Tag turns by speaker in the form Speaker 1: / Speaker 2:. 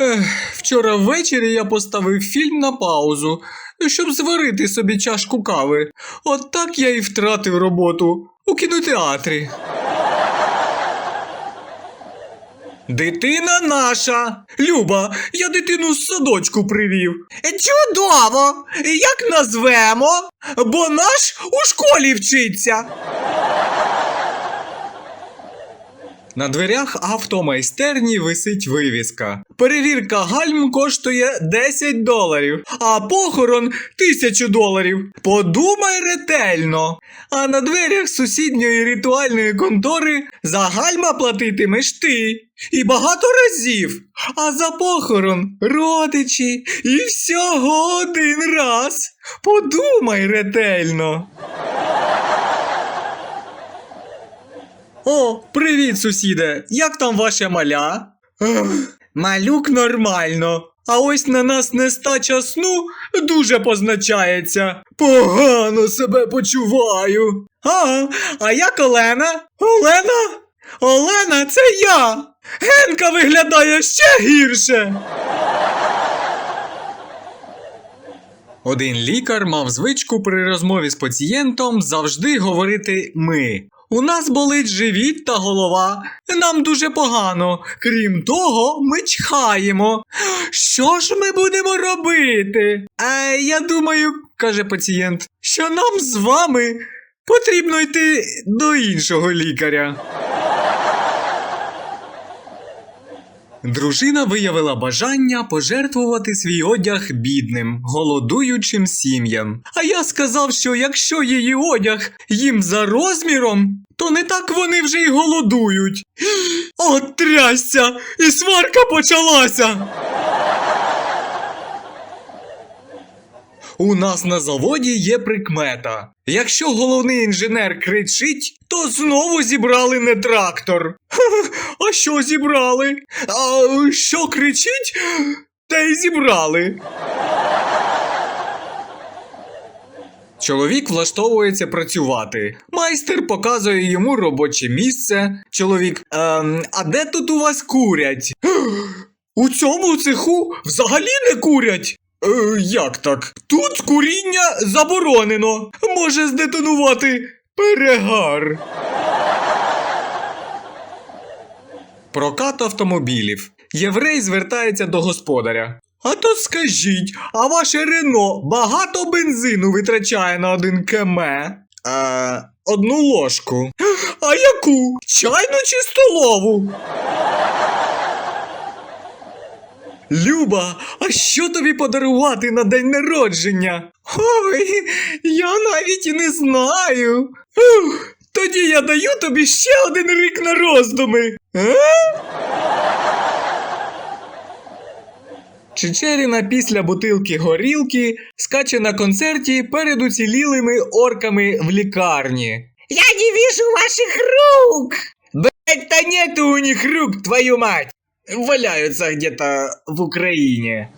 Speaker 1: Ех, вчора ввечері я поставив фільм на паузу, щоб зварити собі чашку кави. От так я і втратив роботу у кінотеатрі. Дитина наша. Люба, я дитину з садочку привів. Чудово! Як назвемо? Бо наш у школі вчиться. На дверях автомайстерні висить вивіска. Перевірка гальм коштує 10 доларів, а похорон 1000 доларів. Подумай ретельно. А на дверях сусідньої ритуальної контори за гальма платитимеш ти. І багато разів. А за похорон родичі. І всього один раз. Подумай ретельно. О, привіт, сусіде! Як там ваша маля? Малюк нормально. А ось на нас нестача сну дуже позначається. Погано себе почуваю. А, а як Олена? Олена? Олена, це я! Генка виглядає ще гірше. Один лікар мав звичку при розмові з пацієнтом завжди говорити ми. У нас болить живіт та голова. Нам дуже погано. Крім того, ми чхаємо. Що ж ми будемо робити? Е, я думаю, каже пацієнт, що нам з вами потрібно йти до іншого лікаря. Дружина виявила бажання пожертвувати свій одяг бідним, голодуючим сім'ям. А я сказав, що якщо її одяг їм за розміром, то не так вони вже й голодують. От трясся! І сварка почалася. У нас на заводі є прикмета. Якщо головний інженер кричить, то знову зібрали не трактор. А що зібрали? А що кричить, те й зібрали. Чоловік влаштовується працювати. Майстер показує йому робоче місце. Чоловік, ем, а де тут у вас курять? У цьому цеху взагалі не курять. Е, як так? Тут куріння заборонено. Може здетонувати перегар. Прокат автомобілів. Єврей звертається до господаря. А то скажіть, а ваше Рено багато бензину витрачає на один км? Е, одну ложку. А яку? Чайну чи столову? Люба, а що тобі подарувати на день народження? Ой, я навіть і не знаю. Ух, Тоді я даю тобі ще один рік на роздуми. Е? Чечеріна після бутилки горілки скаче на концерті перед уцілілими орками в лікарні. Я не вижу ваших рук! Блять, та нету у них рук, твою мать! Валяются где-то в Украине.